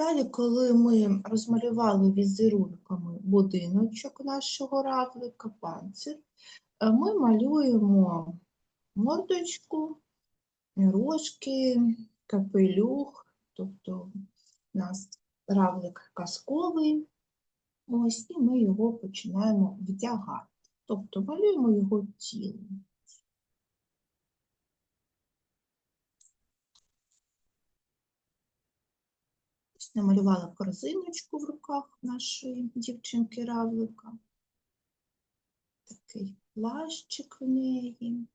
Далі, коли ми розмалювали візерунками будиночок нашого равлика, панцир, е, ми малюємо мордочку, рожки, капелюх, тобто у нас равлик казковий, ось, і ми його починаємо вдягати. Тобто малюємо його тіло. Намалювала корзиночку в руках нашої дівчинки равлика. Такий плащик в неї.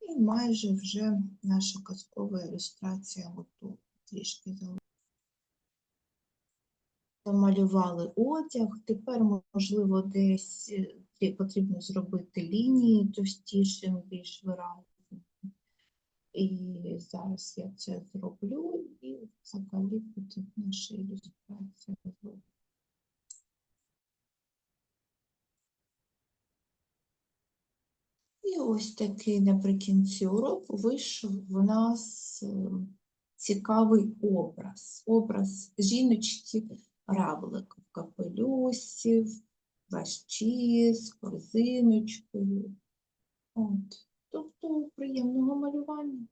І майже вже наша казкова ілюстрація готова. Трішки залишилось. Намалювали одяг. Тепер, можливо, десь е, потрібно зробити лінії товстішими, більш виразними. І зараз я це зроблю, і взагалі наша ілюстрація. готова. І ось такий наприкінці уроку вийшов в нас е, цікавий образ. Образ жіночки равлика в капелюсі, в плащі, з корзиночкою. От. Тобто приємного малювання.